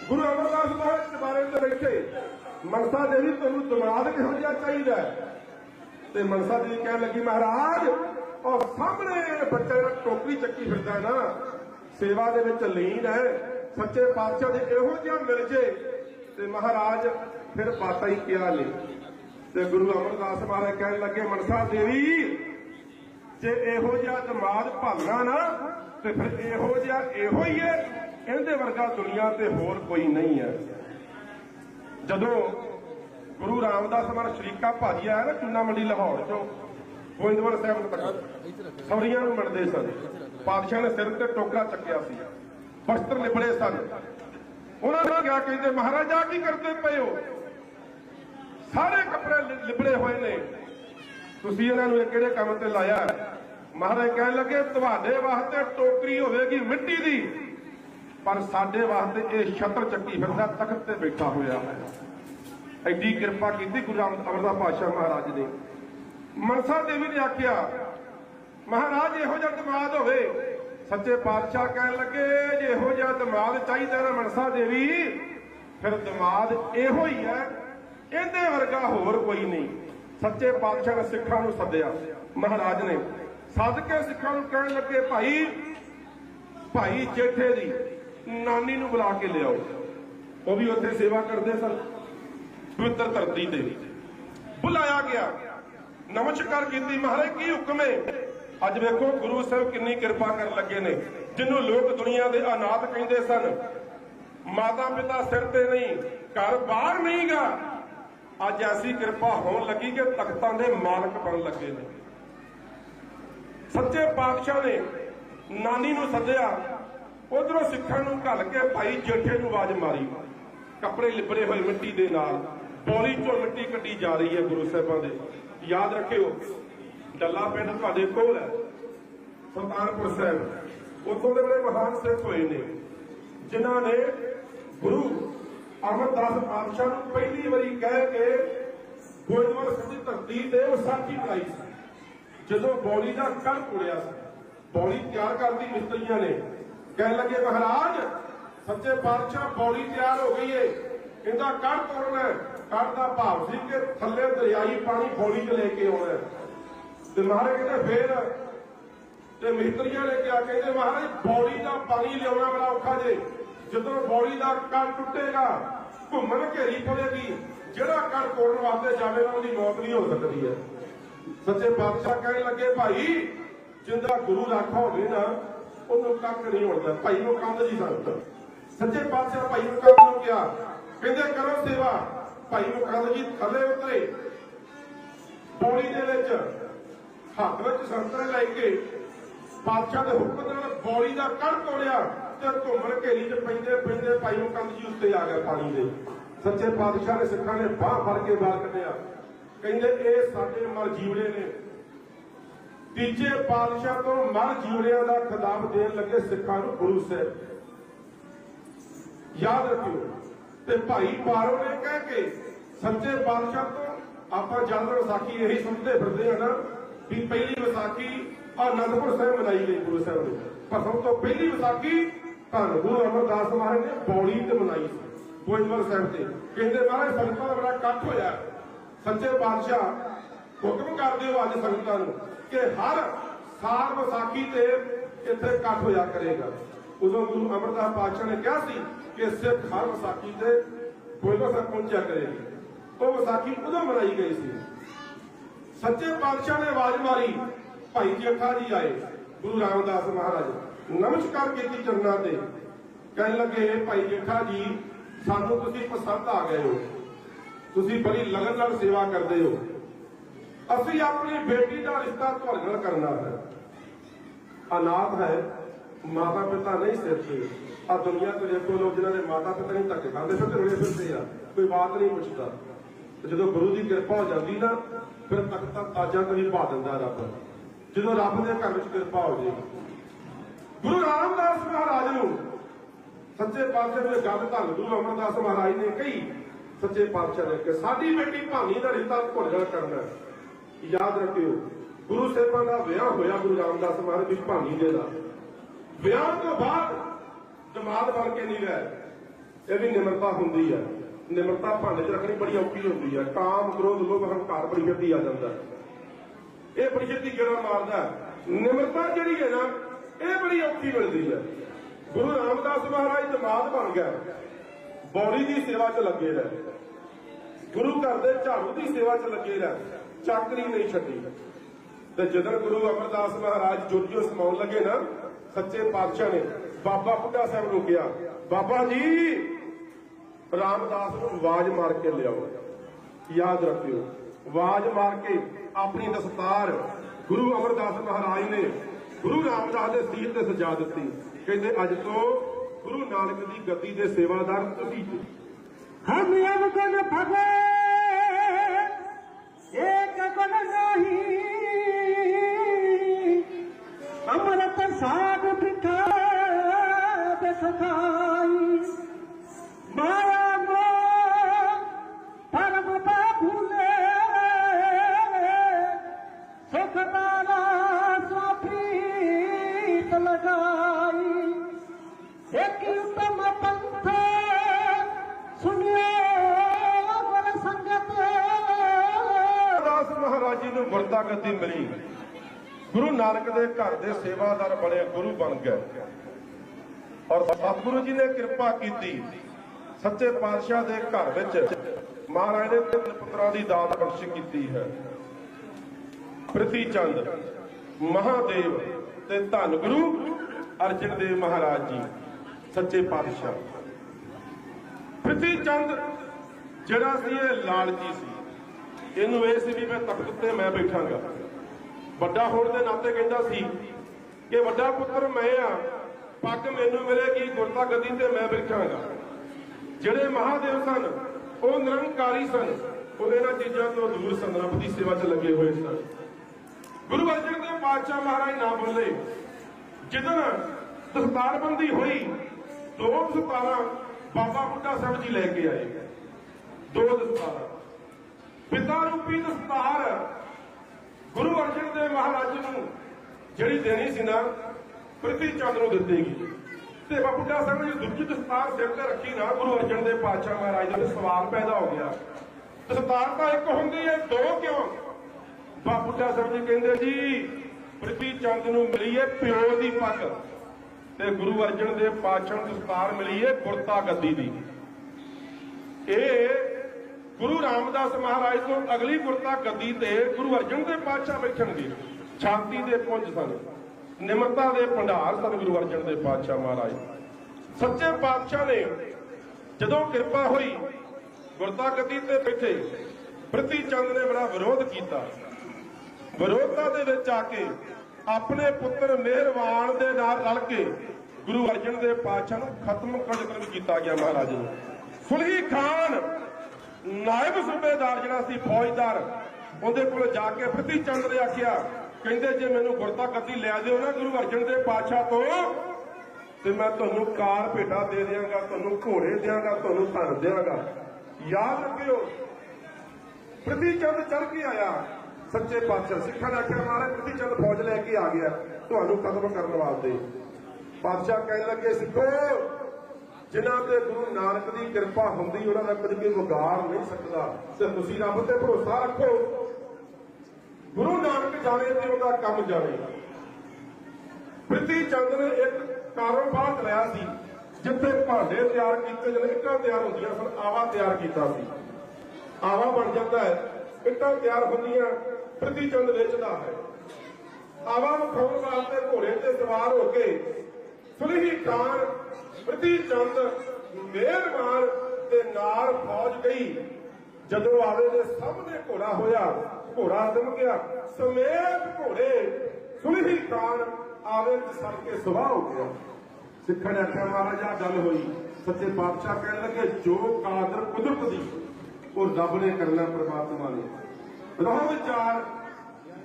ਗੁਰੂ ਅਮਰਦਾਸ ਮਹਾਰਾਜ ਚਬਾਰੇ ਤੇ ਬੈਠੇ, ਮਨਸਾ ਦੇਵੀ ਤੁਹਾਨੂੰ ਦਿਮਾਗ ਕਿਹੋ ਜਿਹਾ ਚਾਹੀਦਾ ਤੇ ਮਨਸਾ ਦੇਵੀ ਕਹਿਣ ਲੱਗੀ, ਮਹਾਰਾਜ, ਉਹ ਸਾਹਮਣੇ ਬੱਚਾ ਜਿਹੜਾ ਟੋਕਰੀ ਚੱਕੀ ਫਿਰਦਾ ਨਾ, ਸੇਵਾ ਦੇ ਵਿੱਚ ਲੀਨ ਹੈ, ਸੱਚੇ ਪਾਤਸ਼ਾਹ ਦੇ ਇਹੋ ਜਿਹਾ ਮਿਲ ਜੇ। ਤੇ ਮਹਾਰਾਜ ਫਿਰ ਬਾਤਾਂ ਹੀ ਕਿਹਾ ਨਹੀਂ। ਤੇ ਗੁਰੂ ਅਮਰਦਾਸ ਮਹਾਰਾਜ ਕਹਿਣ ਲੱਗੇ, ਮਨਸਾ ਦੇਵੀ, ਜੇ ਇਹੋ ਜਿਹਾ ਦਿਮਾਗ ਭਾਲਣਾ ਨਾ, ਤੇ ਫਿਰ ਇਹੋ ਜਿਹਾ ਇਹੋ ਹੀ ਹੈ, ਇਹਦੇ ਵਰਗਾ ਦੁਨੀਆ ਤੇ ਹੋਰ ਕੋਈ ਨਹੀਂ ਹੈ। ਜਦੋਂ ਗੁਰੂ ਰਾਮਦਾਸ ਮਹਾਰਾਜ ਸ਼ਰੀਕਾ ਭਾਜੀ ਆਇਆ ਨਾ ਚੁੰਨਾ ਮੰਡੀ ਲਾਹੌਰ ਚੋਂ, ਗੋਇੰਦਵਾਲ ਸਾਹਿਬ ਤੱਕ ਸੌਰੀਆਂ ਨੂੰ ਮੰਨਦੇ ਸਨ। ਪਾਤਸ਼ਾਹ ਨੇ ਸਿਰ ਤੇ ਟੋਕਰਾ ਚੱਕਿਆ ਸੀ। ਵਸਤਰ ਲਿਬੜੇ ਸਨ। ਉਹਨਾਂ ਨੇ ਕਿਹਾ, ਕਹਿੰਦੇ, ਮਹਾਰਾਜਾ ਕੀ ਕਰਦੇ ਪਏ ਹੋ? ਸਾਰੇ ਕੱਪੜੇ ਲਿ- ਲਿਬੜੇ ਹੋਏ ਨੇ। ਤੁਸੀਂ ਇਹਨਾਂ ਨੂੰ ਇਹ ਕਿਹੜੇ ਕੰਮ ਤੇ ਲਾਇਆ? ਮਹਾਰਾਜ ਕਹਿਣ ਲੱਗੇ, ਤੁਹਾਡੇ ਵਾਸਤੇ ਟੋਕਰੀ ਹੋਵੇਗੀ ਮਿੱਟੀ ਦੀ। ਪਰ ਸਾਡੇ ਵਾਸਤੇ ਇਹ ਛਤਰ ਚੱਕੀ ਫਿਰਦਾ, ਤਖਤ ਤੇ ਬੈਠਾ ਹੋਇਆ ਹੈ। ਐਡੀ ਕਿਰਪਾ ਕੀਤੀ ਗੁਰੂ ਰਾਮ ਅਮਰਦਾਸ ਪਾਤਸ਼ਾਹ ਮਹਾਰਾਜ ਨੇ। ਮਨਸਾ ਦੇਵੀ ਨੇ ਆਖਿਆ, ਮਹਾਰਾਜ, ਇਹੋ ਜਿਹਾ ਦਿਮਾਗ ਹੋਵੇ। ਸੱਚੇ ਪਾਤਸ਼ਾਹ ਕਹਿਣ ਲੱਗੇ, ਜੇ ਇਹੋ ਜਿਹਾ ਦਿਮਾਗ ਚਾਹੀਦਾ ਨਾ ਮਨਸਾ ਦੇਵੀ, ਫਿਰ ਦਿਮਾਗ ਇਹੋ ਹੀ ਹੈ ਇਹਦੇ ਵਰਗਾ ਹੋਰ ਕੋਈ ਨਹੀਂ। ਸੱਚੇ ਪਾਤਸ਼ਾਹ ਨੇ ਸਿੱਖਾਂ ਨੂੰ ਸੱਦਿਆ। ਮਹਾਰਾਜ ਨੇ ਸੱਦ ਕੇ ਸਿੱਖਾਂ ਨੂੰ ਕਹਿਣ ਲੱਗੇ, ਭਾਈ ਭਾਈ ਜੇਠੇ ਦੀ ਨਾਨੀ ਨੂੰ ਬੁਲਾ ਕੇ ਲਿਆਓ। ਉਹ ਵੀ ਉੱਥੇ ਸੇਵਾ ਕਰਦੇ ਸਨ, ਪਵਿੱਤਰ ਧਰਤੀ ਤੇ। ਬੁਲਾਇਆ ਗਿਆ। ਨਮਸਕਾਰ ਕੀਤੀ, ਮਹਾਰਾਜ, ਕੀ ਹੁਕਮ ਹੈ ਅੱਜ ਵੇਖੋ, ਗੁਰੂ ਸਾਹਿਬ ਕਿੰਨੀ ਕਿਰਪਾ ਕਰਨ ਲੱਗੇ ਨੇ। ਜਿਹਨੂੰ ਲੋਕ ਦੁਨੀਆ ਦੇ ਅਨਾਥ ਕਹਿੰਦੇ ਸਨ ਮਾਤਾ ਪਿਤਾ ਸਿਰ ਤੇ ਨਹੀਂ, ਘਰ ਬਾਹਰ ਨਹੀਂਗਾ ਅੱਜ ਐਸੀ ਕਿਰਪਾ ਹੋਣ ਲੱਗੀ ਕਿ ਤਖਤਾਂ ਦੇ ਮਾਲਕ ਬਣਨ ਲੱਗੇ ਨੇ। ਸੱਚੇ ਪਾਤਸ਼ਾਹ ਨੇ ਨਾਨੀ ਨੂੰ ਸੱਦਿਆ, ਉਧਰੋਂ ਸਿੱਖਾਂ ਨੂੰ ਘੱਲ ਕੇ ਭਾਈ ਜੇਠੇ ਨੂੰ ਆਵਾਜ਼ ਮਾਰੀ। ਕੱਪੜੇ ਲਿਬੜੇ ਹੋਏ ਮਿੱਟੀ ਦੇ ਨਾਲ ਪੌੜੀ ਚੋਂ ਮਿੱਟੀ ਕੱਢੀ ਜਾ ਰਹੀ ਹੈ ਗੁਰੂ ਸਾਹਿਬਾਂ ਦੇ। ਯਾਦ ਰੱਖਿਓ, ਡੱਲਾ ਪਿੰਡ ਤੁਹਾਡੇ ਕੋਲ ਹੈ, ਸੁਲਤਾਨਪੁਰ ਸਾਹਿਬ। ਉੱਥੋਂ ਦੇ ਬੜੇ ਮਹਾਨ ਸਿੱਖ ਹੋਏ ਨੇ, ਜਿਨ੍ਹਾਂ ਨੇ ਗੁਰੂ ਅਮਰਦਾਸ ਪਾਤਸ਼ਾਹ ਨੂੰ ਪਹਿਲੀ ਵਾਰੀ ਕਹਿ ਕੇ ਗੋਇੰਦਵਾਲ ਸਿੰਘ ਦੀ ਧਰਤੀ ਤੇ ਵਿਸਾਖੀ ਬਣਾਈ ਸੀ। ਜਦੋਂ ਬੌਲੀ ਦਾ ਕਣ ਕੁੜਿਆ ਸੀ। ਬੌਲੀ ਤਿਆਰ ਕਰਦੀ ਮਿਸਤਰੀਆਂ ਨੇ ਕਹਿਣ ਲੱਗੇ, ਮਹਾਰਾਜ, ਸੱਚੇ ਪਾਤਸ਼ਾਹ, ਬੌਲੀ ਤਿਆਰ ਹੋ ਗਈ ਏ। ਇਹਦਾ ਕਣ ਤੋੜਨਾ ਹੈ। ਕਣ ਦਾ ਭਾਵ ਸੀ ਕਿ ਥੱਲੇ ਦਰਿਆਈ ਪਾਣੀ ਬੌਲੀ 'ਚ ਲੈ ਕੇ ਆਉਣਾ ਤੇ ਮਹਾਰਾਜ ਕਹਿੰਦੇ, ਫੇਰ? ਤੇ ਮਿਸਤਰੀਆਂ ਨੇ ਕਿਹਾ, ਕਹਿੰਦੇ, ਮਹਾਰਾਜ, ਬੌਲੀ ਦਾ ਪਾਣੀ ਲਿਆਉਣਾ ਬੜਾ ਔਖਾ ਜੇ। ਜਦੋਂ ਬੌਲੀ ਦਾ ਕਣ ਟੁੱਟੇਗਾ, ਘੁੰਮਣ ਘੇਰੀ ਪਵੇਗੀ ਜਿਹੜਾ ਕਣ ਤੋੜਨ ਵਾਸਤੇ ਜਾਵੇਗਾ, ਉਹਦੀ ਮੌਤ ਨਹੀਂ ਹੋ ਸਕਦੀ ਹੈ। ਸੱਚੇ ਪਾਤਸ਼ਾਹ ਕਹਿਣ ਲੱਗੇ, ਭਾਈ, ਜਿੰਦਾ ਗੁਰੂ ਰੱਖਾ ਹੋਵੇ ਨਾ, ਉਹਨੂੰ ਕੱਖ ਨਹੀਂ ਹੋਣਾ ਭਾਈ ਨੂੰ ਕੰਧ ਜੀ ਸੰਤ। ਸੱਚੇ ਪਾਤਸ਼ਾਹ ਭਾਈ ਨੂੰ ਕੰਧ ਨੂੰ ਕਿਹਾ, ਕਹਿੰਦੇ ਕਰੋ ਸੇਵਾ। ਭਾਈ ਨੂੰ ਕੰਧ ਜੀ ਥੱਲੇ ਉਤਰੇ। ਬੋਲੀ ਦੇ ਵਿੱਚ ਹੱਥ ਵਿੱਚ ਸੰਤਰੇ ਲੈ ਕੇ ਪਾਤਸ਼ਾਹ ਦੇ ਹੁਕਮ ਨਾਲ ਬੌਲੀ ਦਾ ਕੜ ਤੋੜਿਆ ਤੇ ਘੁੰਮਣ ਘੇਰੀ ਚ ਪੈਂਦੇ ਪੈਂਦੇ ਭਾਈ ਨੂੰ ਜੀ ਉੱਤੇ ਆ ਗਿਆ ਪਾਣੀ ਦੇ। ਸੱਚੇ ਪਾਤਸ਼ਾਹ ਨੇ ਸਿੱਖਾਂ ਨੇ ਬਾਹ ਫੜ ਕੇ ਬਾਹਰ ਕੱਢਿਆ। ਕਹਿੰਦੇ, ਇਹ ਸਾਡੇ ਮਰ ਜੀਵੜੇ ਨੇ। ਤੀਜੇ ਪਾਤਸ਼ਾਹ ਤੋਂ ਮਰ ਜੀਵੜਿਆਂ ਦਾ ਖਿਤਾਬ ਦੇਣ ਲੱਗੇ ਸਿੱਖਾਂ ਨੂੰ ਗੁਰੂ ਸਾਹਿਬ। ਯਾਦ ਰੱਖਿਓ, ਤੇ ਭਾਈ ਪਾਰੋ ਨੇ ਕਹਿ ਕੇ ਸੱਚੇ ਪਾਤਸ਼ਾਹ ਤੋਂ ਆਪਾਂ ਜਦ ਵਿਸਾਖੀ ਇਹੀ ਸਮਝਦੇ ਫਿਰਦੇ ਹਾਂ ਨਾ, ਵੀ ਪਹਿਲੀ ਵਿਸਾਖੀ ਆਨੰਦਪੁਰ ਸਾਹਿਬ ਮਨਾਈ ਗਈ ਗੁਰੂ ਸਾਹਿਬ ਨੇ ਪਰ ਸਭ ਤੋਂ ਪਹਿਲੀ ਵਿਸਾਖੀ ਧੰਨ ਗੁਰੂ ਅਮਰਦਾਸ ਮਹਾਰਾਜ ਨੇ ਬੌੜੀ ਤੇ ਮਨਾਈ ਸੀ, ਗੋਇੰਦਵਾਲ ਸਾਹਿਬ ਤੇ। ਕਹਿੰਦੇ ਮਹਾਰਾਜ, ਸੰਗਤਾਂ ਦਾ ਬੜਾ ਇਕੱਠ ਹੋਇਆ ਸੱਚੇ ਪਾਤਸ਼ਾਹ ਹੁਕਮ ਕਰਦੇ ਹੋ ਅੱਜ ਸੰਗਤਾਂ ਨੂੰ ਕਿ ਹਰ ਸਾਲ ਵਿਸਾਖੀ ਤੇ ਇੱਥੇ ਇਕੱਠ ਹੋਇਆ ਕਰੇਗਾ। ਉਦੋਂ ਗੁਰੂ ਅਮਰਦਾਸ ਪਾਤਸ਼ਾਹ ਨੇ ਕਿਹਾ ਸੀ ਕਿ ਸਿੱਖ ਹਰ ਵਿਸਾਖੀ ਤੇ ਗੋਇੰਦਵਾਲ ਸਾਹਿਬ ਪਹੁੰਚਿਆ ਕਰੇਗਾ। ਉਹ ਵਿਸਾਖੀ ਉਦੋਂ ਮਨਾਈ ਗਈ ਸੀ? ਸੱਚੇ ਪਾਤਸ਼ਾਹ ਨੇ ਆਵਾਜ਼ ਮਾਰੀ ਭਾਈ ਜੇਠਾ ਜੀ ਆਏ, ਗੁਰੂ ਰਾਮਦਾਸ ਮਹਾਰਾਜ। ਨਮਸਕਾਰ ਕੀਤੀ ਚਰਨਾਂ ਤੇ। ਕਹਿਣ ਲੱਗੇ, ਭਾਈ ਜੇਠਾ ਜੀ, ਸਾਨੂੰ ਤੁਸੀਂ ਪਸੰਦ ਆ ਗਏ ਹੋ। ਤੁਸੀਂ ਬੜੀ ਲਗਨ ਨਾਲ ਸੇਵਾ ਕਰਦੇ ਹੋ। ਅਸੀਂ ਆਪਣੀ ਬੇਟੀ ਦਾ ਰਿਸ਼ਤਾ ਤੁਹਾਡੇ ਨਾਲ ਕਰਨਾ ਹੈ। ਅਨਾਥ ਹੈ ਮਾਤਾ ਪਿਤਾ ਨਹੀਂ ਸਿਰ ਤੇ। ਆ ਦੁਨੀਆ ਤੋਂ ਦੇਖੋ ਲੋਕ ਜਿਨ੍ਹਾਂ ਦੇ ਮਾਤਾ ਪਿਤਾ ਨਹੀਂ ਧੱਕੇ ਖਾਂਦੇ, ਫਿਰ ਰੋਲੇ ਫਿਰਦੇ ਆ। ਕੋਈ ਬਾਤ ਨਹੀਂ ਪੁੱਛਦਾ। ਜਦੋਂ ਗੁਰੂ ਦੀ ਕਿਰਪਾ ਹੋ ਜਾਂਦੀ ਨਾ, ਫਿਰ ਤਖਤਾਂ ਤਾਜਾਂ ਤੋਂ ਹੀ ਪਾ ਦਿੰਦਾ ਰੱਬ। ਜਦੋਂ ਰੱਬ ਦੇ ਘਰ ਵਿੱਚ ਕਿਰਪਾ ਹੋ ਜੇ। ਗੁਰੂ ਰਾਮਦਾਸ ਮਹਾਰਾਜ ਨੂੰ ਸੱਚੇ ਪਾਤਸ਼ਾਹ ਦੇ ਗੱਲ ਧੰਨ ਗੁਰੂ ਅਮਰਦਾਸ ਮਹਾਰਾਜ ਨੇ ਕਹੀ, ਸੱਚੇ ਪਾਤਸ਼ਾਹ ਨੇ ਕਿ ਸਾਡੀ ਬੇਟੀ ਭਾਨੀ ਦਾ ਰਿਸ਼ਤਾ ਤੁਹਾਡੇ ਨਾਲ ਕਰਨਾ ਯਾਦ ਰੱਖਿਓ, ਗੁਰੂ ਸਾਹਿਬਾਂ ਦਾ ਵਿਆਹ ਹੋਇਆ ਗੁਰੂ ਰਾਮਦਾਸ ਮਹਾਰਾਜ ਵਿੱਚ ਭਾਨੀ ਦੇ ਦਾ ਵਿਆਹ ਤੋਂ ਬਾਅਦ ਜਮਾਤ ਬਣ ਕੇ ਨਹੀਂ ਰਹਿ। ਇਹ ਵੀ ਨਿਮਰਤਾ ਹੁੰਦੀ ਹੈ। ਨਿਮਰਤਾ ਭਾਂਡੇ 'ਚ ਰੱਖਣੀ ਬੜੀ ਔਖੀ ਹੁੰਦੀ ਹੈ। ਕਾਮ, ਕ੍ਰੋਧ, ਲੋਭ ਹੰਕਾਰ ਬੜੀ ਛੇਤੀ ਆ ਜਾਂਦਾ ਹੈ। ਇਹ ਬੜੀ ਛੇਤੀ ਗੇੜਾ ਮਾਰਦਾ ਨਿਮਰਤਾ ਜਿਹੜੀ ਹੈ ਨਾ, ਇਹ ਬੜੀ ਔਖੀ ਮਿਲਦੀ ਹੈ। ਗੁਰੂ ਰਾਮਦਾਸ ਮਹਾਰਾਜ ਜਮਾਤ ਬਣ ਗਿਆ। ਬੌੜੀ ਦੀ ਸੇਵਾ 'ਚ ਲੱਗੇ ਰਹੇ। ਗੁਰੂ ਘਰ ਦੇ ਝਾੜੂ ਦੀ ਸੇਵਾ 'ਚ ਲੱਗੇ ਰਹੇ। ਚਾਕਰੀ ਨਹੀਂ ਛੱਡੀ। ਤੇ ਜਦੋਂ ਗੁਰੂ ਅਮਰਦਾਸ ਮਹਾਰਾਜ ਜੋਤੀਓ ਸਮਾਉਣ ਲੱਗੇ ਨਾ, ਸੱਚੇ ਪਾਤਸ਼ਾਹ ਨੇ ਬਾਬਾ ਬੁੱਢਾ ਸਾਹਿਬ ਨੂੰ ਕਿਹਾ, ਬਾਬਾ ਜੀ, ਰਾਮਦਾਸ ਨੂੰ ਆਵਾਜ਼ ਮਾਰ ਕੇ ਲਿਆਓ। ਯਾਦ ਰੱਖਿਓ, ਆਵਾਜ਼ ਮਾਰ ਕੇ ਆਪਣੀ ਦਸਤਾਰ ਗੁਰੂ ਅਮਰਦਾਸ ਮਹਾਰਾਜ ਨੇ ਗੁਰੂ ਰਾਮਦਾਸ ਦੇ ਸੀਲ ਤੇ ਸਜਾ ਦਿੱਤੀ। ਕਹਿੰਦੇ, ਅੱਜ ਤੋਂ ਗੁਰੂ ਨਾਨਕ ਦੀ ਗੱਦੀ ਦੇ ਸੇਵਾਦਾਰ ਤੁਸੀਂ ਜੀ ਹਮ ਅਵਗਨ ਭਗਵਾਨ ਇੱਕ ਗੁਣ ਦੇ ਘਰ ਦੇ ਸੇਵਾਦਾਰ ਬਣੇ, ਗੁਰੂ ਬਣ ਗਏ। ਔਰ ਸਤਿਗੁਰੂ ਜੀ ਨੇ ਕਿਰਪਾ ਕੀਤੀ ਸੱਚੇ ਪਾਤਸ਼ਾਹ ਦੇ ਘਰ ਵਿੱਚ ਮਹਾਰਾਜ ਨੇ ਤਿੰਨ ਪੁੱਤਰਾਂ ਦੀ ਦਾਤ ਬਖਸ਼ ਕੀਤੀ ਹੈ। ਪ੍ਰਿਥੀ ਚੰਦ ਮਹਾਦੇਵ ਤੇ ਧੰਨ ਗੁਰੂ ਅਰਜਨ ਦੇਵ ਮਹਾਰਾਜ ਜੀ, ਸੱਚੇ ਪਾਤਸ਼ਾਹ। ਪ੍ਰਿਥੀ ਚੰਦ ਜਿਹੜਾ ਸੀ ਇਹ ਲਾਲਚੀ ਸੀ। ਇਹਨੂੰ ਇਹ ਸੀ ਵੀ ਮੈਂ ਤਖਤ ਉੱਤੇ ਮੈਂ ਬੈਠਾਂਗਾ। ਵੱਡਾ ਹੋਣ ਦੇ ਨਾਤੇ ਕਹਿੰਦਾ ਸੀ ਕਿ ਵੱਡਾ ਪੁੱਤਰ ਮੈਂ ਆ, ਪੱਗ ਮੈਨੂੰ ਮਿਲੇਗੀ ਗੁਰਤਾ ਗੱਦੀ ਤੇ ਮੈਂ ਬੈਠਾਂਗਾ। ਜਿਹੜੇ ਮਹਾਦੇਵ ਸਨ, ਉਹ ਨਿਰੰਕਾਰੀ ਸਨ। ਉਹ ਇਹਨਾਂ ਚੀਜ਼ਾਂ ਤੋਂ ਦੂਰ ਸਨ, ਰੱਬ ਦੀ ਸੇਵਾ 'ਚ ਲੱਗੇ ਹੋਏ ਸਨ। ਗੁਰੂ ਅਰਜਨ ਦੇਵ ਪਾਤਸ਼ਾਹ ਮਹਾਰਾਜ ਨਾ ਬੋਲੇ। ਜਿੱਦਣ ਦਸਤਾਰਬੰਦੀ ਹੋਈ, ਦੋ ਦਸਤਾਰਾਂ ਬਾਬਾ ਬੁੱਢਾ ਸਾਹਿਬ ਜੀ ਲੈ ਕੇ ਆਏ। ਦੋ ਦਸਤਾਰਾਂ। ਪਿਤਾ ਰੂਪੀ ਦਸਤਾਰ ਗੁਰੂ ਅਰਜਨ ਦੇਵ ਮਹਾਰਾਜ ਨੂੰ ਜਿਹੜੀ ਦੇਣੀ ਸੀ ਨਾ ਪ੍ਰਿਥੀ ਚੰਦ ਨੂੰ ਦਿੱਤੇਗੀ ਤੇ ਬਾਬਾ ਬੁੱਢਾ ਸਾਹਿਬ ਨੇ ਦੂਜੀ ਦਸਤਾਰ ਸਿਰ ਤੇ ਰੱਖੀ ਨਾ, ਗੁਰੂ ਅਰਜਨ ਦੇਵ ਪਾਤਸ਼ਾਹ ਮਹਾਰਾਜ ਦਾ ਸਵਾਲ ਪੈਦਾ ਹੋ ਗਿਆ। ਦਸਤਾਰ ਤਾਂ ਇੱਕ ਹੁੰਦੀ ਹੈ, ਦੋ ਕਿਉਂ? ਬਾਬਾ ਬੁੱਢਾ ਸਾਹਿਬ ਜੀ ਕਹਿੰਦੇ, ਜੀ ਪ੍ਰਿਥੀ ਚੰਦ ਨੂੰ ਮਿਲੀ ਹੈ ਪਿਓ ਦੀ ਪੱਗ ਤੇ ਗੁਰੂ ਅਰਜਨ ਦੇਵ ਪਾਤਸ਼ਾਹ ਨੂੰ ਦਸਤਾਰ ਮਿਲੀ ਹੈ ਗੁਰਤਾ ਗੱਦੀ ਦੀ। ਇਹ ਗੁਰੂ ਰਾਮਦਾਸ ਮਹਾਰਾਜ ਤੋਂ ਅਗਲੀ ਗੁਰਤਾ ਗੱਦੀ ਤੇ ਗੁਰੂ ਅਰਜਨ ਦੇਵ ਪਾਤਸ਼ਾਹ ਬੈਠਣਗੇ। ਛਾਤੀ ਦੇ ਪੁੰਜ ਸਨ, ਨਿਮਰਤਾ ਦੇ ਭੰਡਾਰ ਸਨ ਗੁਰੂ ਅਰਜਨ ਦੇਵ ਪਾਤਸ਼ਾਹ ਮਹਾਰਾਜ। ਸੱਚੇ ਪਾਤਸ਼ਾਹ ਨੇ ਜਦੋਂ ਕਿਰਪਾ ਹੋਈ, ਗੁਰਤਾ ਗੱਦੀ ਤੇ ਬੈਠੇ ਪ੍ਰਿਥੀ ਚੰਦ ਨੇ ਬੜਾ ਵਿਰੋਧ ਕੀਤਾ। ਵਿਰੋਧਤਾ ਦੇ ਵਿੱਚ ਆ ਕੇ ਆਪਣੇ ਪੁੱਤਰ ਮਿਹਰਵਾਨ ਦੇ ਨਾਲ ਰਲ ਕੇ ਗੁਰੂ ਅਰਜਨ ਦੇਵ ਪਾਤਸ਼ਾਹ ਨੂੰ ਖਤਮ ਕਰਨ ਕੀਤਾ ਗਿਆ ਮਹਾਰਾਜ ਨੂੰ। ਸੁਲਹੀ ਖਾਨ ਨਾਇਬ ਸੂਬੇਦਾਰ ਜਿਹੜਾ ਸੀ ਫੌਜਦਾਰ, ਉਹਦੇ ਕੋਲ ਜਾ ਕੇ ਪ੍ਰਿਥੀ ਚੰਦ ਨੇ ਆਖਿਆ, ਕਹਿੰਦੇ ਜੇ ਮੈਨੂੰ ਗੁਰਤਾ ਗੱਦੀ ਲੈ ਦਿਓ ਨਾ ਗੁਰੂ ਅਰਜਨ ਦੇਵ ਪਾਤਸ਼ਾਹ ਤੋਂ, ਤੇ ਮੈਂ ਤੁਹਾਨੂੰ ਕਾਰ ਭੇਟਾ ਦੇ ਦਿਆਂਗਾ, ਤੁਹਾਨੂੰ ਘੋੜੇ ਦਿਆਂਗਾ, ਤੁਹਾਨੂੰ ਧਨ ਦਿਆਂਗਾ। ਯਾਦ ਰੱਖਿਓ ਪ੍ਰਿਥੀ ਚੰਦ ਚੜ ਕੇ ਆਇਆ, ਸੱਚੇ ਪਾਤਸ਼ਾਹ ਸਿੱਖਾਂ ਨੇ ਆਖਿਆ, ਮਹਾਰਾਜ ਪ੍ਰਿਥੀ ਚੰਦ ਫੌਜ ਲੈ ਕੇ ਆ ਗਿਆ, ਤੁਹਾਨੂੰ ਕਦਮ ਕਰਨ ਵਾਸਤੇ। ਪਾਤਸ਼ਾਹ ਕਹਿਣ ਲੱਗੇ, ਸਿੱਖੋ ਜਿਨ੍ਹਾਂ ਤੇ ਗੁਰੂ ਨਾਨਕ ਦੀ ਕਿਰਪਾ ਹੁੰਦੀ, ਉਹਨਾਂ ਦਾ ਕਦੇ ਵੀ ਵਿਗਾੜ ਨਹੀਂ ਸਕਦਾ। ਤੇ ਤੁਸੀਂ ਰੱਬ ਤੇ ਭਰੋਸਾ ਰੱਖੋ, ਗੁਰੂ ਨਾਨਕ ਜਾਣੇ ਤੇ ਉਹਦਾ ਕੰਮ ਜਾਣੇ। ਪ੍ਰਿਥੀ ਚੰਦ ਨੇ ਇੱਕ ਕਾਰੋਬਾਰ ਚਲਾਇਆ ਸੀ, ਜਿੱਥੇ ਭਾਂਡੇ ਤਿਆਰ ਕੀਤੇ ਜਾਂਦੇ ਇੱਟਾਂ ਤਿਆਰ ਹੁੰਦੀਆਂ ਸਨ, ਆਵਾ ਤਿਆਰ ਕੀਤਾ ਸੀ। ਆਵਾ ਬਣ ਜਾਂਦਾ ਹੈ, ਇੱਟਾਂ ਤਿਆਰ ਹੁੰਦੀਆਂ ਪ੍ਰਿਥੀ ਚੰਦ ਵੇਚਦਾ ਹੈ। ਆਵਾ ਨੂੰ ਖਾਣ ਵਾਸਤੇ ਘੋੜੇ ਤੇ ਸਵਾਰ ਹੋ ਕੇ ਸੁਲਹੀ ਖਾਨ ਪ੍ਰਿਥੀ ਚੰਦ ਮਿਹਰਬਾਨ ਤੇ ਨਾਲ ਫੌਜ ਗਈ। ਜਦੋਂ ਆਵੇ ਦੇ ਸਾਹਮਣੇ ਘੋੜਾ ਹੋਇਆ, ਘੋੜਾ ਦਮ ਗਿਆ। ਸਮੇਤ ਘੋੜੇ ਸੁਲਹੀ ਖਾਨ ਆਵੇ ਚ ਕੇ ਸੁਆਹ ਹੋ ਗਿਆ। ਸਿੱਖਾਂ ਆਖਿਆ, ਮਹਾਰਾਜ, ਆਹ ਗੱਲ ਹੋਈ। ਸੱਚੇ ਪਾਤਸ਼ਾਹ ਕਹਿਣ ਲੱਗੇ, ਜੋ ਕਾਦਰ ਕੁਦਰਤ ਦੀ, ਉਹ ਰੱਬ ਨੇ ਕਰਨਾ ਪ੍ਰਮਾਤਮਾ ਨੇ। ਰਹੋ ਵਿਚਾਰ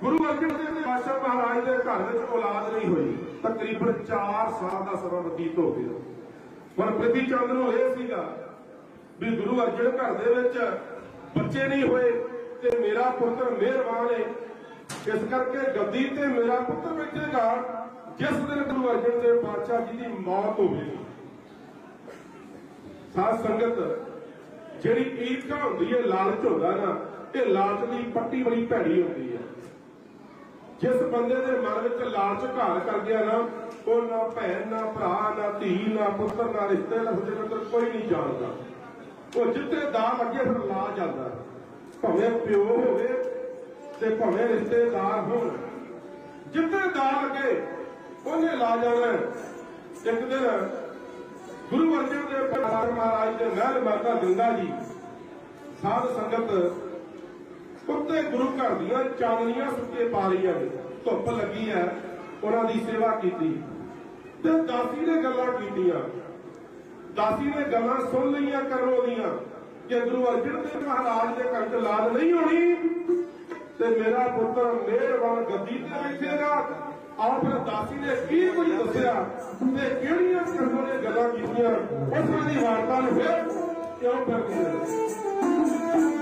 ਗੁਰੂ ਅਰਜਨ ਦੇਵ ਦੇ ਪਾਤਸ਼ਾਹ ਮਹਾਰਾਜ ਦੇ ਘਰ ਵਿੱਚ ਔਲਾਦ ਨਹੀਂ ਹੋਈ। ਤਕਰੀਬਨ 4 ਸਾਲ ਦਾ ਸਮਾਂ ਬਤੀਤ ਹੋ ਗਿਆ। ਪਰ ਚੰਦ ਨੂੰ ਇਹ ਸੀਗਾ ਵੀ ਗੁਰੂ ਅਰਜਨ ਘਰ ਦੇ ਵਿੱਚ ਬੱਚੇ ਨਹੀਂ ਹੋਏ ਤੇ ਮੇਰਾ ਪੁੱਤਰ ਮਿਹਰਬਾਨ ਹੈ ਇਸ ਕਰਕੇ ਗੱਦੀ ਤੇ ਮੇਰਾ ਪੁੱਤਰ ਬੈਠੇਗਾ ਜਿਸ ਦਿਨ ਗੁਰੂ ਅਰਜਨ ਦੇਵ ਪਾਤਸ਼ਾਹ ਜੀ ਦੀ ਮੌਤ ਹੋਵੇਗੀ ਸਾਧ ਸੰਗਤ, ਜਿਹੜੀ ਈਰਖਾ ਹੁੰਦੀ ਹੈ ਲਾਲਚ ਹੁੰਦਾ ਨਾ, ਇਹ ਲਾਲਚ ਦੀ ਪੱਟੀ ਬੜੀ ਭੈੜੀ ਹੁੰਦੀ ਹੈ ਜਿਸ ਬੰਦੇ ਦੇ ਮਨ ਵਿੱਚ ਲਾਲਚ ਘਾਲ ਕਰ ਗਿਆ ਨਾ, ਉਹ ਨਾ ਭੈਣ, ਨਾ ਭਰਾ, ਨਾ ਧੀ, ਨਾ ਪੁੱਤਰ, ਨਾ ਰਿਸ਼ਤੇ ਨਾ ਅੰਦਰ ਕੋਈ ਨਹੀਂ ਜਾਣਦਾ। ਉਹ ਜਿੱਥੇ ਦਾ ਲੱਗੇ ਫਿਰ ਲਾ ਜਾਂਦਾ। ਭਾਵੇਂ ਪਿਓ ਹੋਵੇ ਤੇ ਭਾਵੇਂ ਰਿਸ਼ਤੇਦਾਰ ਹੋਣ। ਜਿੱਥੇ ਦਾ ਲੱਗੇ ਉਹਨੇ ਲਾ ਜਾਣਾ। ਇੱਕ ਦਿਨ ਗੁਰੂ ਅਰਜਨ ਦੇਵ ਪਾਤਸ਼ਾਹ ਮਹਾਰਾਜ ਦੇ ਮਹਿਲ ਮਾਤਾ ਗੰਗਾ ਜੀ, ਸਾਧ ਸੰਗਤ ਉੱਤੇ ਗੁਰੂ ਘਰ ਦੀਆਂ ਚਾਨਣੀਆਂ ਸੁੱਕੇ ਪਾ ਰਹੀਆਂ ਨੇ। ਧੁੱਪ ਲੱਗੀ ਹੈ, ਉਹਨਾਂ ਦੀ ਸੇਵਾ ਕੀਤੀ। ਤੇ ਦਾਸੀ ਨੇ ਗੱਲਾਂ ਕੀਤੀਆਂ। ਦਾਸੀ ਨੇ ਗੱਲਾਂ ਸੁਣ ਲਈਆਂ ਕਰੋ ਦੀਆਂ ਕਿ ਗੁਰੂ ਅਰਜਨ ਦੇਵ ਮਹਾਰਾਜ ਦੇ ਘਰ ਲਾਦ ਨਹੀਂ ਹੋਣੀ। ਤੇ ਮੇਰਾ ਪੁੱਤਰ ਮਿਹਰਬਾਨ ਗੱਦੀ ਤੇ ਬੈਠੇਗਾ ਆਓ ਫਿਰ ਦਾਸੀ ਨੇ ਕੀ ਕੁਝ ਦੱਸਿਆ ਤੇ ਕਿਹੜੀਆਂ ਕਰਮੋਂ ਨੇ ਗੱਲਾਂ ਕੀਤੀਆਂ, ਉਸ ਦੀ ਵਾਰਤਾ ਨੂੰ ਫਿਰ ਕਿਉਂ ਕਰਦੇ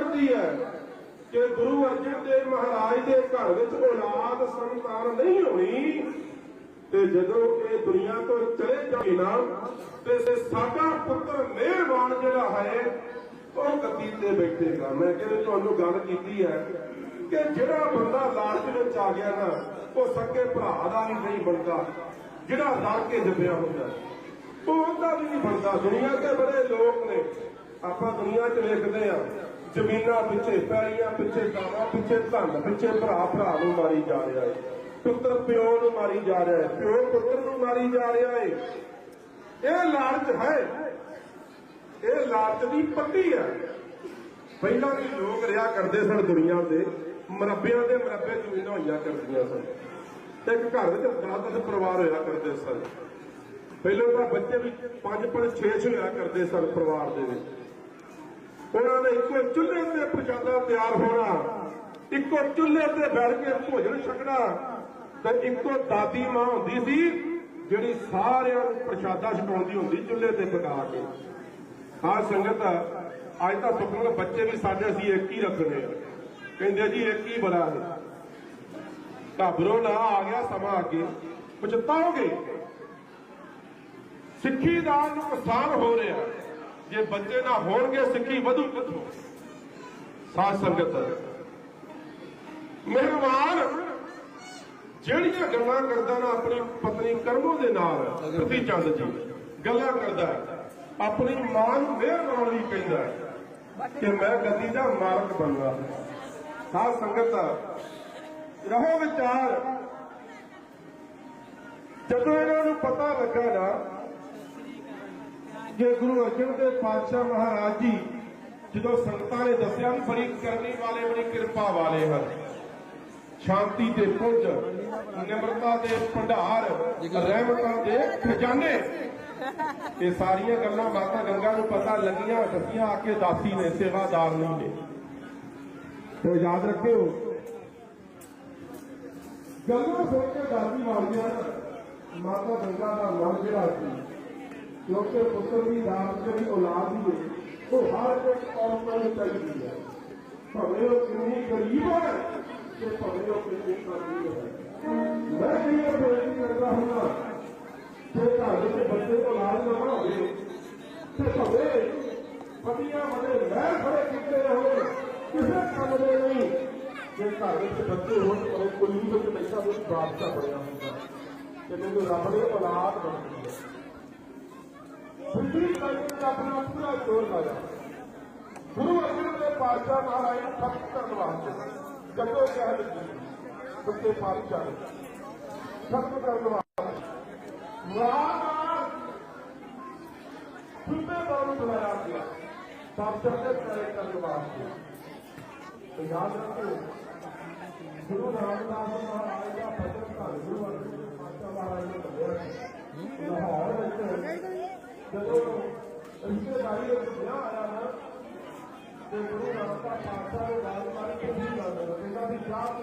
ਕਰਦੀ ਹੈ ਕਿ ਗੁਰੂ ਅਰਜਨ ਦੇਵ ਮਹਾਰਾਜ ਦੇ ਘਰ ਵਿੱਚ ਔਲਾਦ ਸੰਤਾਨ ਨਹੀਂ ਹੋਣੀ। ਤੇ ਜਦੋਂ ਇਹ ਦੁਨੀਆ ਤੋਂ ਚਲੇ ਜਾਏ ਨਾ, ਤੇ ਸਾਡਾ ਪੁੱਤਰ ਮਿਹਰਬਾਨ ਜਿਹੜਾ ਹੈ, ਉਹ ਗੱਦੀ ਤੇ ਬੈਠੇਗਾ। ਮੈਂ ਕਿਹਾ ਤੁਹਾਨੂੰ ਗੱਲ ਕੀਤੀ ਹੈ ਕਿ ਜਿਹੜਾ ਬੰਦਾ ਲਾਲਚ ਵਿੱਚ ਆ ਗਿਆ ਨਾ, ਉਹ ਸੱਕੇ ਭਰਾ ਦਾ ਵੀ ਨਹੀਂ ਬਣਦਾ। ਜਿਹੜਾ ਲੜ ਕੇ ਜਪਿਆ ਹੁੰਦਾ ਉਹ ਉਹਦਾ ਵੀ ਨਹੀਂ ਬਣਦਾ। ਦੁਨੀਆ ਤੇ ਬੜੇ ਲੋਕ ਨੇ। ਆਪਾਂ ਦੁਨੀਆ 'ਚ ਵੇਖਦੇ ਆ ਜ਼ਮੀਨਾਂ ਪਿੱਛੇ ਪੈਲੀਆਂ, ਪਿੱਛੇ ਗਾਵਾਂ, ਪਿੱਛੇ ਧਨ, ਪਿੱਛੇ ਭਰਾ ਭਰਾ ਨੂੰ ਮਾਰੀ ਜਾ ਰਿਹਾ ਹੈ ਪੁੱਤਰ, ਪਿਓ ਨੂੰ ਮਾਰੀ ਜਾ ਰਿਹਾ ਹੈ ਪਿਓ, ਪੁੱਤਰ ਨੂੰ ਮਾਰੀ ਜਾ ਰਿਹਾ ਹੈ ਇਹ ਲਾਲਚ ਹੈ। ਇਹ ਲਾਲਚ ਦੀ ਪੱਟੀ ਹੈ। ਪਹਿਲਾਂ ਵੀ ਲੋਕ ਰਿਆ ਕਰਦੇ ਸਨ ਦੁਨੀਆ ਦੇ। ਮਰੱਬਿਆਂ ਦੇ ਮਰੱਬੇ ਜ਼ਮੀਨਾਂ ਹੋਈਆਂ ਕਰਦੀਆਂ ਸਨ। ਤੇ ਇੱਕ ਘਰ ਵਿੱਚ 10-10 ਪਰਿਵਾਰ ਹੋਇਆ ਕਰਦੇ ਸਨ। ਪਹਿਲਾਂ ਤਾਂ ਬੱਚੇ ਵੀ 5-5 6 ਹੋਇਆ ਕਰਦੇ ਸਨ ਪਰਿਵਾਰ ਦੇ ਵਿੱਚ। ਉਹਨਾਂ ਨੇ ਇੱਕੋ ਚੁੱਲ੍ਹੇ ਤੇ ਪ੍ਰਸ਼ਾਦਾ ਤਿਆਰ ਹੋਣਾ। ਇੱਕੋ ਚੁੱਲ੍ਹੇ ਤੇ ਬੈਠ ਕੇ ਭੋਜਨ ਛਕਣਾ। ਤੇ ਇੱਕੋ ਦਾਦੀ ਮਾਂ ਹੁੰਦੀ ਸੀ, ਜਿਹੜੀ ਸਾਰਿਆਂ ਨੂੰ ਪ੍ਰਸ਼ਾਦਾ ਛਕਾਉਂਦੀ ਹੁੰਦੀ ਚੁੱਲ੍ਹੇ ਤੇ ਪਕਾ ਕੇ। ਹਾਂ ਸੰਗਤ, ਅੱਜ ਤਾਂ ਸੁਖਮਨ ਬੱਚੇ ਵੀ ਸਾਡੇ ਅਸੀਂ ਇੱਕ ਹੀ ਰੱਖਦੇ ਆ ਕਹਿੰਦੇ ਜੀ, ਇੱਕ ਹੀ ਬੜਾ ਹੈ। ਘਬਰੋ ਨਾ, ਆ ਗਿਆ ਸਮਾਂ ਅੱਗੇ। ਪਛਤਾਓਗੇ? ਸਿੱਖੀ ਦਾ ਨੁਕਸਾਨ ਹੋ ਰਿਹਾ। ਜੇ ਬੱਚੇ ਨਾ ਹੋਣਗੇ ਸਿੱਖੀ ਵਧੂ ਕਿੱਥੋਂ? ਸਾਧ ਸੰਗਤ, ਮਿਹਰਬਾਨ। ਜਿਹੜੀਆਂ ਗੱਲਾਂ ਕਰਦਾ ਨਾ ਆਪਣੀ ਪਤਨੀ ਕਰਮੋ ਦੇ ਨਾਲ ਪ੍ਰਤੀ ਚੰਦ ਜੀ, ਗੱਲਾਂ ਕਰਦਾ ਆਪਣੀ ਮਾਂ ਨੂੰ ਮਿਹਰ ਬਣਾਉਣ ਲਈ ਕਹਿੰਦਾ ਕਿ ਮੈਂ ਗੱਦੀ ਦਾ ਮਾਲਕ ਬਣਨਾ ਸਾਧ ਸੰਗਤ, ਰਹੋ ਵਿਚਾਰ। ਜਦੋਂ ਇਹਨਾਂ ਨੂੰ ਪਤਾ ਲੱਗਾ ਨਾ ਕਿ ਗੁਰੂ ਅਰਜਨ ਦੇਵ ਪਾਤਸ਼ਾਹ ਮਹਾਰਾਜ ਜੀ, ਜਦੋਂ ਸੰਗਤਾਂ ਨੇ ਦੱਸਿਆ ਵੀ ਬੜੀ ਕਰਨੀ ਵਾਲੇ, ਬੜੀ ਕਿਰਪਾ ਵਾਲੇ ਹਨ। ਸ਼ਾਂਤੀ ਦੇ ਪੁੰਜ, ਨਿਮਰਤਾ ਦੇ ਭੰਡਾਰ, ਰਹਿਮਤਾਂ ਦੇ ਖਜ਼ਾਨੇ। ਇਹ ਸਾਰੀਆਂ ਗੱਲਾਂ ਮਾਤਾ ਗੰਗਾ ਨੂੰ ਪਤਾ ਲੱਗੀਆਂ, ਦੱਸੀਆਂ, ਆ ਕੇ ਦਾਸੀ ਨੇ, ਸੇਵਾਦਾਰ ਨਹੀਂ ਨੇ। ਤੇ ਯਾਦ ਰੱਖਿਓ, ਗੱਲਾਂ ਸੁਣ ਕੇ ਦਾਦੀ ਵਾਲੀਆਂ ਮਾਤਾ ਗੰਗਾ ਦਾ ਮਨ ਜਿਹੜਾ ਸੀ ਕਿਉਂਕਿ ਪੁੱਤਰ ਦੀ ਦਾਤ ਜਿਹੜੀ ਔਲਾਦ ਦੀ ਹੈ ਉਹ ਹਰ ਇੱਕ ਔਰਤ ਨੂੰ ਚਾਹੀਦੀ ਹੈ ਭਾਵੇਂ ਉਹ ਕਿੰਨੀ ਗਰੀਬ ਹੈ ਤੇ ਭਾਵੇਂ ਉਹ ਕਿੰਨੀ ਅਮੀਰ ਹੈ ਮੈਂ ਵੀ ਇਹ ਬੇਨਤੀ ਕਰਦਾ ਹਾਂ ਕਿ ਘਰ ਵਿੱਚ ਬੱਚੇ ਔਲਾਦ ਨਾ ਹੋਵੇ ਤੇ ਭਾਵੇਂ ਪਤੀਆਂ ਮਦੇ ਮਹਿਰ ਖੜੇ ਕੀਤੇ ਰਹੋ ਕਿਸੇ ਕੰਮ ਦੇ ਨਹੀਂ ਜੇ ਘਰ ਵਿੱਚ ਬੱਚੇ ਹੋਣ ਪਰ ਕੋਈ ਵਿੱਚ ਬੈਠਾ ਉਹ ਬਾਦਸ਼ਾਹ ਬਣਿਆ ਹੁੰਦਾ ਤੇ ਮੈਨੂੰ ਰੱਬ ਨੇ ਔਲਾਦ ਬਖਸ਼ੀ ਹੈ ਬੁੱਧੀ ਕਰਕੇ ਆਪਣਾ ਪੂਰਾ ਜ਼ੋਰ ਲਾਇਆ ਗੁਰੂ ਅਰਜਨ ਦੇਵ ਪਾਤਸ਼ਾਹ ਮਹਾਰਾਜ ਨੂੰ ਖਤਮ ਕਰਨ ਵਾਸਤੇ ਜਦੋਂ ਕਹਿ ਦਿੱਤੀ ਸੱਤੇ ਪਾਤਸ਼ਾਹ ਨੇ ਖਤਮ ਕਰਨ ਵਾਸਤੇ ਮਹਾਰਾਜ ਸੁਪੇ ਬਾਰੂ ਦੁਆਰਾ ਗਿਆ ਪਾਤਸ਼ਾਹ ਦੇ ਕਰੇ ਕਰਨ ਵਾਸਤੇ ਤੇ ਯਾਦ ਰੱਖੋ ਗੁਰੂ ਰਾਮਦਾਸ ਮਹਾਰਾਜ ਦਾ ਭਜਨ ਧੰਨ ਗੁਰੂ ਅਰਜਨ ਦੇਵ ਪਾਤਸ਼ਾਹ ਜਦੋਂ ਰਿਸ਼ਤੇਦਾਰੀ ਵਿੱਚ ਵਿਆਹ ਆਇਆ ਨਾ ਤੇ ਗੁਰੂ ਰਾਮਦਾਸ ਪਾਤਸ਼ਾਹ ਦੇ ਰਾਜਮਾਰਗ ਤੋਂ ਵੀ ਗੱਲ ਕਹਿੰਦਾ ਵੀ ਚਾਹ